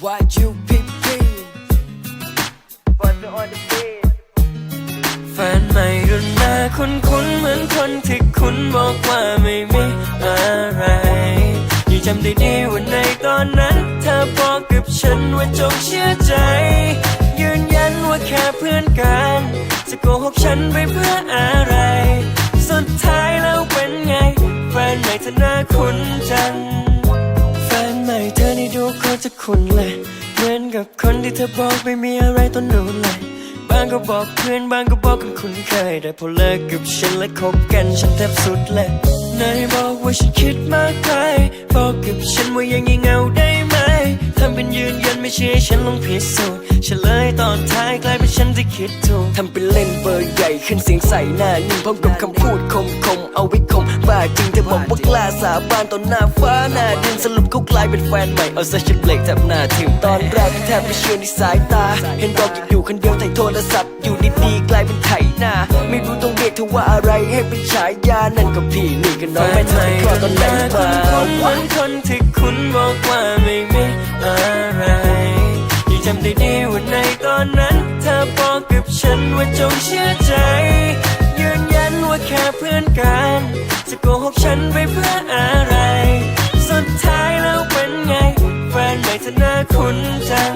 YUPP Butter on the beat แฟนใหม่รุ่นหน้าคุ้นคุ้นๆเหมือนคนที่คุณบอกว่าไม่มีอะไรยังจำได้ดีว่าในตอนนั้น เธอบอกกับฉันว่าจงเชื่อใจ ยืนยันว่าแค่เพื่อนกัน จะโกหกฉันไปเพื่ออะไร สุดท้ายแล้วเป็นไง แฟนใหม่เธอหน้าคุ้นจังแฟนใหม่ เขาจะคุ้นเลยเหมือนกับคนที่เธอบอกไม่มีอะไรตอนนู้นเลยบางก็บอกเพื่อนบางก็บอกกันคุ้นเคย แต่พอเลิกกับฉันและคบกันฉันแทบสุดเลยนายบอกว่าฉันคิดมากไปบอกกับฉันว่ายังงี่เงาได้ไหมทำเป็นยืนยันไม่เชื่อฉันลองพิสูจน์เฉลยตอนท้ายกลายเป็นฉันที่คิดถูกทำ ขึ้นเสียงใส่หน้านิ่งพร้อมกับคำพูดคมคมเอาไว้คมบ้าจริงเธอบอกว่ากล้าสาบานต่อหน้าฟ้าหน้าดินสรุปเขากลายเป็นแฟนใหม่เอาซะฉันเบรกแทบหน้าทิ่มตอนแรกแทบไม่เชื่อในสายตา เห็นบอกอยู่คนเดียวไถ่โทรศัพท์อยู่ดีๆกลายเป็นไถหน้า ไม่รู้ต้องเรียกเธอว่าอะไรให้เป็นฉายานั่นก็พี่นี่ก็น้องไม่ทันคลอดตอนไหนมาเหมือนคนที่คุณบอกว่าไม่มีอะไรยังจำได้ดีว่าในตอนนั้นเธอบอก ฉันว่าจงเชื่อใจ ยืนยันว่าแค่เพื่อนกัน จะโกหกฉันไปเพื่ออะไร สุดท้ายแล้วเป็นไง แฟนใหม่เธอหน้าคุ้นจัง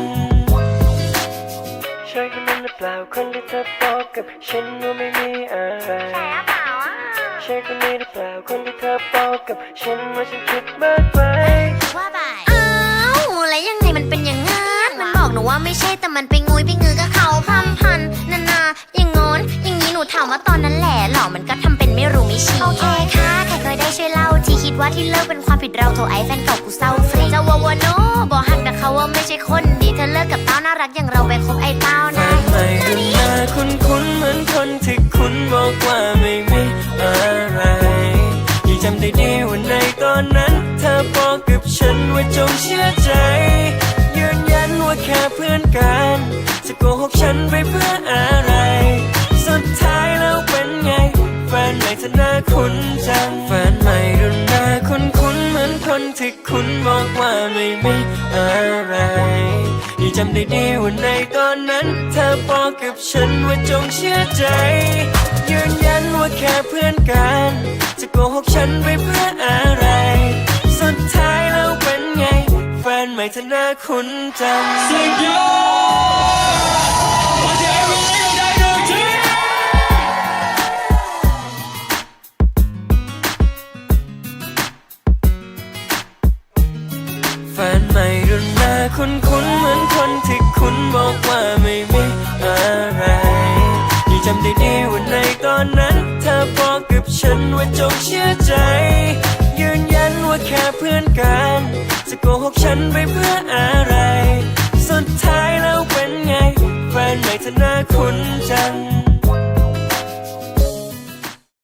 ใช่คนนั้นหรือเปล่าคนที่เธอบอกกับฉันว่าไม่มีอะไรแพ้เปล่าอะใช่คนนี้หรือเปล่าคนที่เธอบอกกับฉันว่าฉันคิดมากไปว่าไปอ้าวแล้วยังไงมันเป็นอย่างงั้นมันบอกหนูว่าไม่ใช่แต่มันไปงุยไปงือกับเขาพร่ำพันนา ว่าตอนนั้นแหละหรอมันก็ทำเป็นไม่รู้ไม่ชี้โอเคค่ะ ใครเคยได้ช่วยเล่า ที่คิดว่าที่เลิกเป็นความผิดเราโทรไอ้แฟนเก่ากูเศร้าฟรีจะวาวโนบอกหักแต่เขาว่าไม่ใช่คนดีเธอเลิกกับเต้าน่ารักอย่างเราไปคบไอ้เต้านะนใหม่ดูหน้าคุ้นคุ้นเหมือนคนที่คุณบอกว่าไม่มีอะไรยังจำได้ดีว่าในตอนนั้น เธอบอกกับฉันว่าจงเชื่อใจ ยืนยันว่าแค่เพื่อนกันจะโกหกฉันไปเพื่ออะไร ไม่อะไรยังจำได้ดีวันในตอนนั้นเธอบอกกับฉันว่าจงเชื่อใจ ยืนยันว่าแค่เพื่อนกัน จะโกหกฉันไปเพื่ออะไร สุดท้ายแล้วเป็นไง แฟนใหม่เธอหน้าคุ้นจัง แฟนใหม่รุ่นหน้าคุ้นคุ้นเหมือนคนที่คุณบอกว่าไม่มีอะไรยังจำได้ดีวันในตอนนั้นเธอบอกกับฉันว่าจงเชื่อใจ ยืนยันว่าแค่เพื่อนกัน จะโกหกฉันไปเพื่ออะไร